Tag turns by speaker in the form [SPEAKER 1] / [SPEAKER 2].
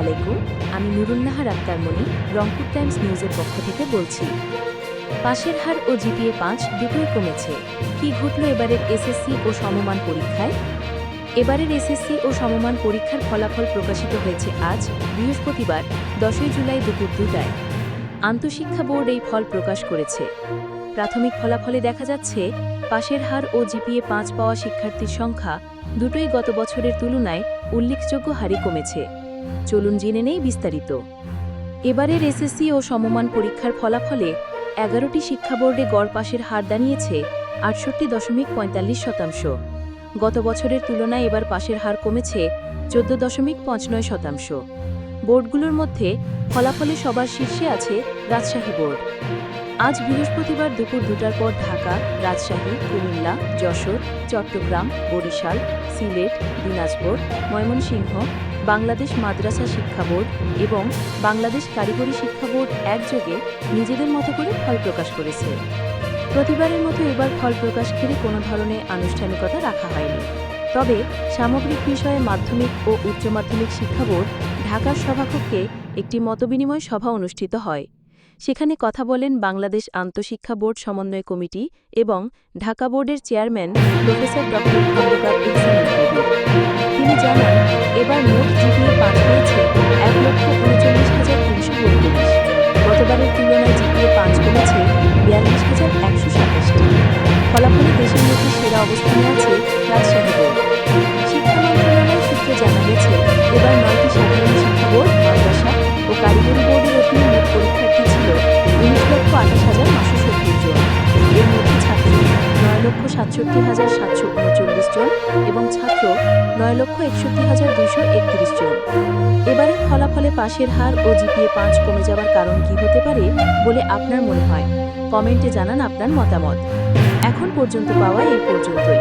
[SPEAKER 1] আলাইকুম। আমি নুরুন্নাহার আক্তার মনি, রংপুর টাইমস নিউজের পক্ষ থেকে বলছি। পাশের হার ও জিপিএ পাঁচ দুটোই কমেছে। কি ঘটল এবারের এসএসসি ও সমমান পরীক্ষায়? এবারের এসএসসি ও সমমান পরীক্ষার ফলাফল প্রকাশিত হয়েছে আজ, বৃহস্পতিবার, দশই জুলাই দুপুর দুটায়। আন্তঃশিক্ষা বোর্ড এই ফল প্রকাশ করেছে। প্রাথমিক ফলাফলে দেখা যাচ্ছে, পাশের হার ও জিপিএ পাঁচ পাওয়া শিক্ষার্থীর সংখ্যা দুটোই গত বছরের তুলনায় উল্লেখযোগ্য হারে কমেছে। চলুন জেনে নেই বিস্তারিত। এবারের এসএসসি ও সমমান পরীক্ষার ফলাফলে এগারোটি শিক্ষা বোর্ডে গড় পাশের হার দাঁড়িয়েছে আটষট্টি দশমিক পঁয়তাল্লিশ শতাংশ। গত বছরের তুলনায় এবার পাশের হার কমেছে চোদ্দ দশমিক পাঁচ নয় শতাংশ। বোর্ডগুলোর মধ্যে ফলাফলে সবার শীর্ষে আছে রাজশাহী বোর্ড। আজ বৃহস্পতিবার দুপুর দুটার পর ঢাকা, রাজশাহী, কুমিল্লা, যশোর, চট্টগ্রাম, বরিশাল, সিলেট, দিনাজপুর, ময়মনসিংহ বাংলাদেশ মাদ্রাসা শিক্ষা বোর্ড এবং বাংলাদেশ কারিগরি শিক্ষা বোর্ড একযোগে নিজেদের মতো করে ফল প্রকাশ করেছে। প্রতিবারের মতো এবার ফল প্রকাশ ঘিরে কোনো ধরনের আনুষ্ঠানিকতা রাখা হয়নি। তবে সামগ্রিক বিষয়ে মাধ্যমিক ও উচ্চ মাধ্যমিক শিক্ষা বোর্ড ঢাকার সভাকক্ষে একটি মতবিনিময় সভা অনুষ্ঠিত হয়। সেখানে কথা বলেন বাংলাদেশ আন্তঃশিক্ষা বোর্ড সমন্বয় কমিটি এবং ঢাকা বোর্ডের চেয়ারম্যান প্রফেসর ড খন্দকার বিয়াল্লিশ হাজার একশো সাতাশটি। ফলাফলে দেশের মধ্যে সেরা অবস্থানে আছে রাজশাহী শিক্ষা মন্ত্রণালয় সূত্রে জানা গেছে, এবার নয়টি লক্ষ সাতষট্টি হাজার সাতশো উনচল্লিশ জন এবং ছাত্র নয় লক্ষ একষট্টি হাজার দুশো একত্রিশ জন। এবারের ফলাফলে পাশের হার ও জিপিএ পাঁচ কমে যাওয়ার কারণ কি হতে পারে বলে আপনার মনে হয়? কমেন্টে জানান আপনার মতামত। এখন পর্যন্ত পাওয়া এই পর্যন্তই।